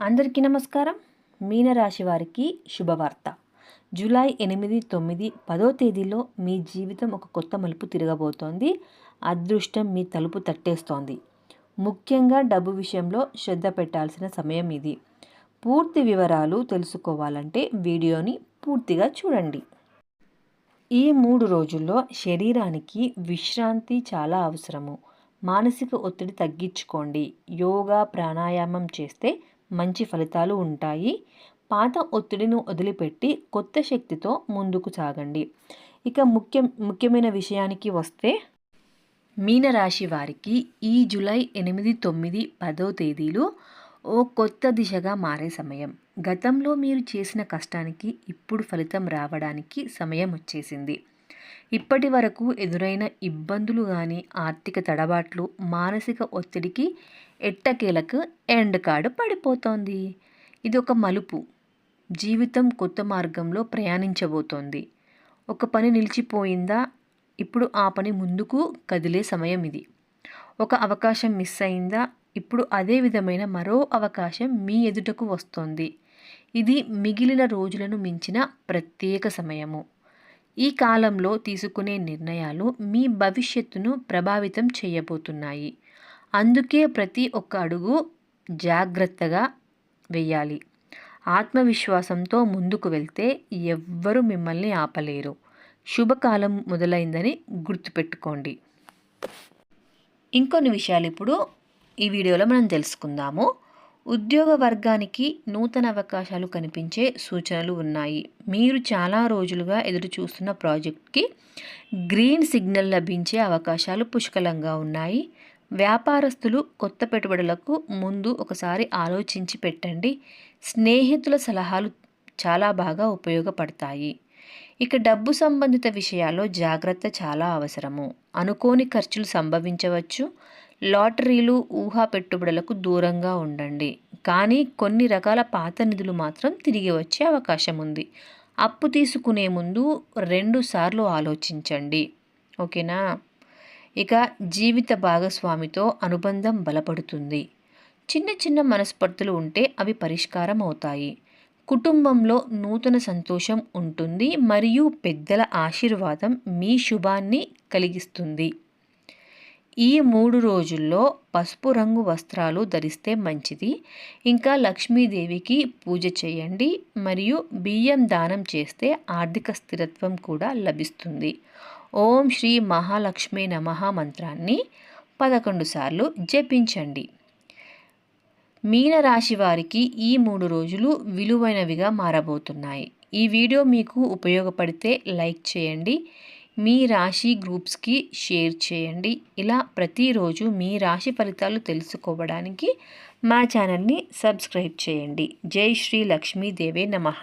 అందరికీ నమస్కారం. మీనరాశి వారికి శుభవార్త. జూలై ఎనిమిది తొమ్మిది పదో తేదీలో మీ జీవితం ఒక కొత్త మలుపు తిరగబోతోంది. అదృష్టం మీ తలుపు తట్టేస్తోంది. ముఖ్యంగా డబ్బు విషయంలో శ్రద్ధ పెట్టాల్సిన సమయం ఇది. పూర్తి వివరాలు తెలుసుకోవాలంటే వీడియోని పూర్తిగా చూడండి. ఈ మూడు రోజుల్లో శరీరానికి విశ్రాంతి చాలా అవసరము. మానసిక ఒత్తిడి తగ్గించుకోండి. యోగా ప్రాణాయామం చేస్తే మంచి ఫలితాలు ఉంటాయి. పాత ఒత్తిడిని వదిలిపెట్టి కొత్త శక్తితో ముందుకు సాగండి. ఇక ముఖ్యం ముఖ్యమైన విషయానికి వస్తే మీనరాశి వారికి ఈ జూలై ఎనిమిది తొమ్మిది పదో తేదీలు ఓ కొత్త దిశగా మారే సమయం. గతంలో మీరు చేసిన కష్టానికి ఇప్పుడు ఫలితం రావడానికి సమయం వచ్చేసింది. ఇప్పటి వరకు ఎదురైన ఇబ్బందులు కానీ ఆర్థిక తడబాట్లు మానసిక ఒత్తిడికి ఎట్టకేలకు ఎండ్ కార్డు పడిపోతోంది. ఇది ఒక మలుపు. జీవితం కొత్త మార్గంలో ప్రయాణించబోతోంది. ఒక పని నిలిచిపోయిందా? ఇప్పుడు ఆ పని ముందుకు కదిలే సమయం ఇది. ఒక అవకాశం మిస్ అయిందా? ఇప్పుడు అదే విధమైన మరో అవకాశం మీ ఎదుటకు వస్తోంది. ఇది మిగిలిన రోజులను మించిన ప్రత్యేక సమయము. ఈ కాలంలో తీసుకునే నిర్ణయాలు మీ భవిష్యత్తును ప్రభావితం చేయబోతున్నాయి. అందుకే ప్రతి ఒక్క అడుగు జాగ్రత్తగా వెయ్యాలి ఆత్మవిశ్వాసంతో ముందుకు వెళ్తే ఎవ్వరూ మిమ్మల్ని ఆపలేరు. శుభకాలం మొదలైందని గుర్తుపెట్టుకోండి. ఇంకొన్ని విషయాలు ఇప్పుడు ఈ వీడియోలో మనం తెలుసుకుందాము. ఉద్యోగ వర్గానికి నూతన అవకాశాలు కనిపించే సూచనలు ఉన్నాయి. మీరు చాలా రోజులుగా ఎదురుచూస్తున్న ప్రాజెక్ట్కి గ్రీన్ సిగ్నల్ లభించే అవకాశాలు పుష్కలంగా ఉన్నాయి. వ్యాపారస్తులు కొత్త పెట్టుబడులకు ముందు ఒకసారి ఆలోచించి పెట్టండి. స్నేహితుల సలహాలు చాలా బాగా ఉపయోగపడతాయి. ఇక డబ్బు సంబంధిత విషయాల్లో జాగ్రత్త చాలా అవసరము. అనుకోని ఖర్చులు సంభవించవచ్చు. లాటరీలు ఊహా పెట్టుబడులకు దూరంగా ఉండండి. కానీ కొన్ని రకాల పాత నిధులు మాత్రం తిరిగి వచ్చే అవకాశం ఉంది. అప్పు తీసుకునే ముందు రెండు సార్లు ఆలోచించండి. ఓకేనా? ఇక జీవిత భాగస్వామితో అనుబంధం బలపడుతుంది. చిన్న చిన్న మనస్పర్ధలు ఉంటే అవి పరిష్కారం అవుతాయి. కుటుంబంలో నూతన సంతోషం ఉంటుంది మరియు పెద్దల ఆశీర్వాదం మీ శుభాన్ని కలిగిస్తుంది. ఈ మూడు రోజుల్లో పసుపు రంగు వస్త్రాలు ధరిస్తే మంచిది. ఇంకా లక్ష్మీదేవికి పూజ చేయండి. మరియు బియ్యం దానం చేస్తే ఆర్థిక స్థిరత్వం కూడా లభిస్తుంది. ఓం శ్రీ మహాలక్ష్మి నమ మంత్రాన్ని పదకొండు సార్లు జపించండి. మీనరాశి వారికి ఈ మూడు రోజులు విలువైనవిగా మారబోతున్నాయి. ఈ వీడియో మీకు ఉపయోగపడితే లైక్ చేయండి. మీ రాశి గ్రూప్స్కి షేర్ చేయండి. ఇలా ప్రతిరోజు మీ రాశి ఫలితాలు తెలుసుకోవడానికి మా ఛానల్ని సబ్స్క్రైబ్ చేయండి. జై శ్రీ లక్ష్మీదేవే నమః.